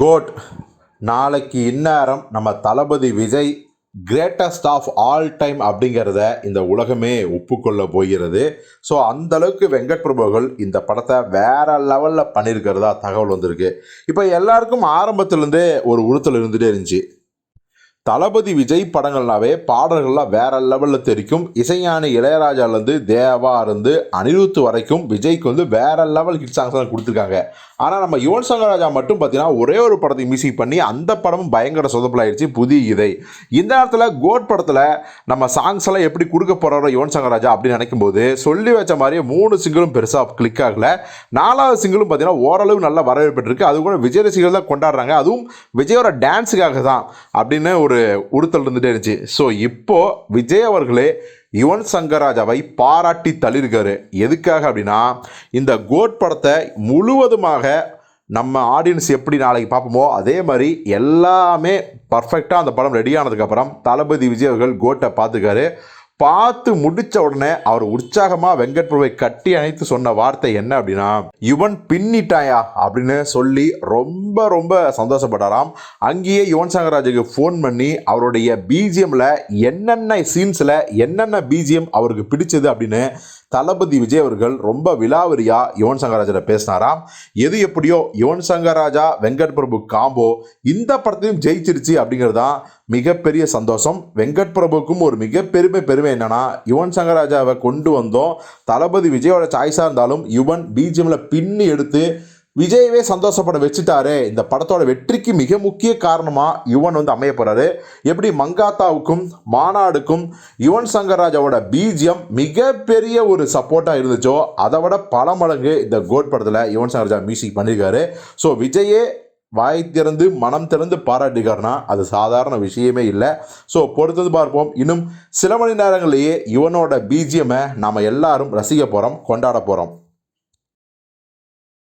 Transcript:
Code நாளைக்கு இந்நேரம் நம்ம தளபதி Vijay greatest of all time அப்படிங்கிறத இந்த உலகமே ஒப்புக்கொள்ள போகிறது. ஸோ அந்தளவுக்கு வெங்கட் பிரபுகள் இந்த படத்தை வேற லெவலில் பண்ணியிருக்கிறதா தகவல் வந்திருக்கு. இப்போ எல்லாருக்கும் ஆரம்பத்துலேருந்தே ஒரு உறுத்தல் இருந்துகிட்டே இருந்துச்சு. தளபதி விஜய் படங்கள்னாவே பாடல்கள்லாம் வேற லெவலில் தெரிக்கும். இசைஞானி இளையராஜாலேருந்து தேவா இருந்து அனிருத் வரைக்கும் விஜய்க்கு வந்து வேற லெவல் ஹிட் சாங்ஸ் தான் கொடுத்துருக்காங்க. ஆனால் நம்ம யுவன் சங்கர் ராஜா மட்டும் பார்த்தீங்கன்னா ஒரே ஒரு படத்தை மியூசிக் பண்ணி அந்த படமும் பயங்கர சொதப்பலாயிடுச்சு புதிய இதை. இந்த நேரத்தில் கோட் படத்தில் நம்ம சாங்ஸ் எல்லாம் எப்படி கொடுக்க போகிறாரோ யுவன் சங்கர் ராஜா அப்படின்னு நினைக்கும் போது சொல்லி வச்ச மாதிரியே மூணு சிங்கிளும் பெருசாக கிளிக் ஆகல. நாலாவது சிங்கிளும் பார்த்தீங்கன்னா ஓரளவு நல்ல வரவேற்பு இருக்கு அது கூட விஜய் ரசிகர்கள் தான் கொண்டாடுறாங்க. அதுவும் விஜயோட டான்ஸுக்காக தான் அப்படின்னு ஒரு உறுத்தல் இருந்துகிட்டே இருந்துச்சு. ஸோ இப்போ விஜய் அவர்களே யுவன் சங்கர் ராஜாவை பாராட்டி தள்ளியிருக்காரு. எதுக்காக அப்படின்னா இந்த கோட் படத்தை முழுவதுமாக நம்ம ஆடியன்ஸ் எப்படி நாளைக்கு பார்ப்போமோ அதே மாதிரி எல்லாமே பர்ஃபெக்டாக அந்த படம் ரெடி ஆனதுக்கப்புறம் தளபதி விஜய் அவர்கள் கோட்டை பார்த்துக்காரு பார்த்து முடிச்ச உடனே அவர் உற்சாகமாக வெங்கட் பிரபுவை கட்டி அணைத்து சொன்ன வார்த்தை என்ன அப்படின்னா யுவன் பின்னிட்டாயா? அப்படின்னு சொல்லி ரொம்ப ரொம்ப சந்தோஷப்பட்டாராம். அங்கேயே யுவன் சங்கர் ராஜுக்கு ஃபோன் பண்ணி அவருடைய பிஜிஎம்ல என்னென்ன சீன்ஸில் என்னென்ன பிஜிஎம் அவருக்கு பிடிச்சது அப்படின்னு தளபதி விஜய் அவர்கள் ரொம்ப விலாவரியா யுவன் சங்கர் பேசினாராம். எது எப்படியோ யுவன் சங்கர் ராஜா வெங்கட் பிரபு காம்போ இந்த படத்தையும் ஜெயிச்சிருச்சு அப்படிங்கிறது தான் மிகப்பெரிய சந்தோஷம். வெங்கட் பிரபுக்கும் ஒரு மிகப்பெருமை பெருமை என்னன்னா யுவன் சங்கர் ராஜாவை கொண்டு வந்தோம். தளபதி விஜயோட சாய்ஸாக இருந்தாலும் யுவன் பிஜிஎம்ல பின்னி எடுத்து விஜயவே சந்தோஷப்பட வச்சுட்டாரு. இந்த படத்தோட வெற்றிக்கு மிக முக்கிய காரணமாக யுவன் வந்து அமைய போகிறாரு எப்படி மங்காத்தாவுக்கும் மாநாடுக்கும் யுவன் சங்கர் ராஜாவோட பீஜியம் மிகப்பெரிய ஒரு சப்போர்ட்டாக இருந்துச்சோ அதை விட பல மடங்கு இந்த கோட் படத்தில் யுவன் சங்கர் ராஜா மியூசிக் பண்ணியிருக்காரு. ஸோ விஜயே வாய் திறந்து மனம் திறந்து பாராட்டிக்காருனா அது சாதாரண விஷயமே இல்லை. ஸோ பொறுத்தது பார்ப்போம். இன்னும் சில மணி நேரங்களிலேயே யுவனோட பிஜிஎம்மை நாம் எல்லாரும் ரசிக்க போகிறோம் கொண்டாட போகிறோம்